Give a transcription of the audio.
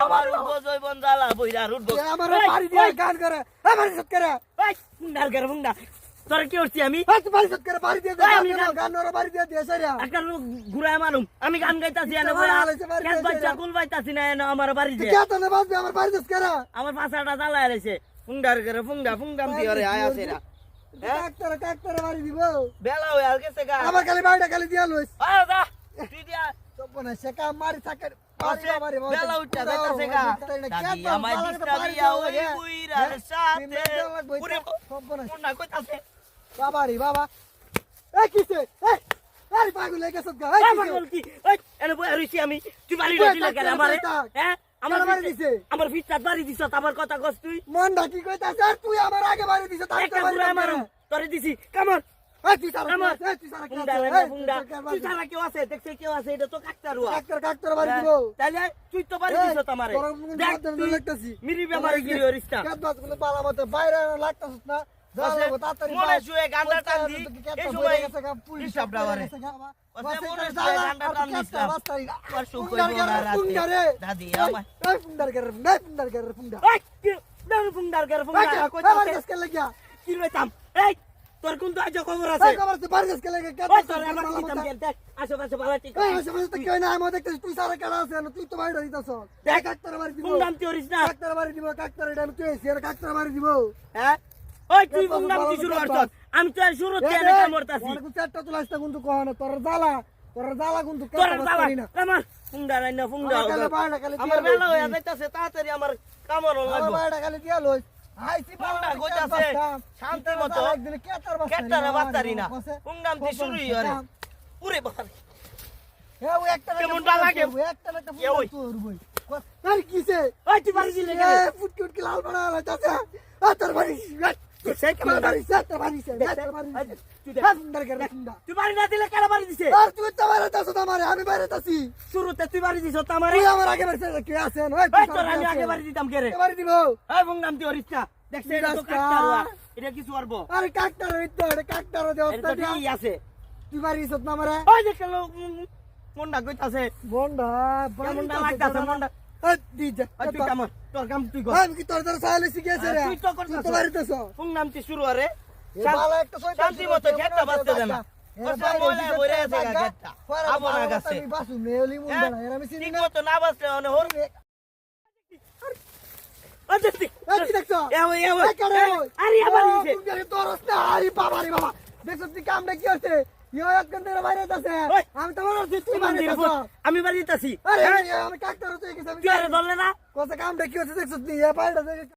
আমার উঠবো জৈবন জ্বালা বইরার উঠবো। আমার বাড়ি দিয়ে গান করে। আমার ইজ্জত করে। ফুন্ডার করে ফুন্ডা তোর কি করছি আমি? বাড়ি ইজ্জত করে বাড়ি দিয়ে আমি গান- গান বাড়ি দিয়ে দিয়ে সারিয়া। একটা লোক ঘুরায় মারুম আমি গান গাইতাছি এনে বাড়ি বাচ্চা। কুল পাইতাছি না এনে আমার বাড়ি তুই যে কে তো না বাজবে আমার বাড়ি ইজ্জত করে। আমার পাশাটা জ্বালায় রয়েছে ফুন্ডার করে ফুন্ডা ফুন্ডাম দিয়ে রে আয়া সেরা বাড়ি দিব। বেলা হয়ে গেছে গা। আমার খালি বাড়িটা খালি দিয়া লইস। তুই দিয়া বাবা রে বাবা। এই কিসে এই আরে পাগল হয়ে গেছত গা? পাগল কি? এনে রইছি আমি। তুই বাড়ি আমারে? হ্যাঁ? আমার বাড়ি দিছে? আমার ফিটটা বাড়ি দিছ আমার কথা কস তুই। মনটা কি কইতাছে? আর তুই আমার আগে বাড়ি দিছ তাই ঘুরায় তোরে দিছি। কামন ফুন্ডার। ফুন্ডার। দাদি, ফুন্ডার ফুন্ডার গেরে, ফুন্ডা। এই কি? দাম ফুংদার করে এই, ফুংদা কে- কই লইতাম এই তোর কোন তো আজ খবর আছে? কবর আছে, বাড়ি গাছকে লাগিয়া, কে ওই তো তোর আমার দিতাম। কেন দেখ আশেপাশে ভালো ঠিক এই, আশেপাশে তো কেউ নাই, আমি দেখতেছি, তুই সারা কেডা আছে, না, তুই তো বাইরে দিতাছ। দেখ, কাকতারে বাড়ি দিব। তুই হরিস না? কাকতারে বাড়ি দিব, কাকতারে এটা আমি তুই এসি, আর কাকতারে বাড়ি দিব। হ্যাঁ? ওই তুই দেখ, ফুংদাম কি শুরু কথা করছ? আমি তো শুরু থেকে এই, মরতাছি ওর কিন্তু চারটা আসতে কিন্তু কহনা, তোর জ্বালা, তোর জ্বালা কিন্তু তোর কেটে না। আমার ফুংদা রাই না ফুংদা আমার বেলা হয়ে যাইতাছে তাড়াতাড়ি আমার কামড় আমার লাগবে। বাইরে খালি দিয়া লইস। শান্তি মতো কেটার বাস্তারি না শুরুই পুরে কেমনটা লাগে? একটা একটা আরে কিসে? ওই? তুই বাড়ি দিলে কেন? লাল বানা লাইতাছে। আ, তোর বাড়ি, এই, সে কেমন। তুই না দিলে কেন দিছে আর তুই তো তো আমি। শুরুতে তুই দিছ তো তুই আমার আগে কে আছেন? ওই, তোর আমি আগে। দিতাম কে রে দিব? এই তুই এটা তো কাকতারুয়া এটা কিছু আরে এটা তো আছে তুই না ওই দেখে লোক কইতাছে বন্ডা, বাড়ি লাগতাছে তোরা। শান্তি মতো গেটটা হ্যাঁ? দেখছি? কামটা কি হচ্ছে? আমি বাড়ি দিতাছি আরে, আমি কাকতার হচ্ছে, এই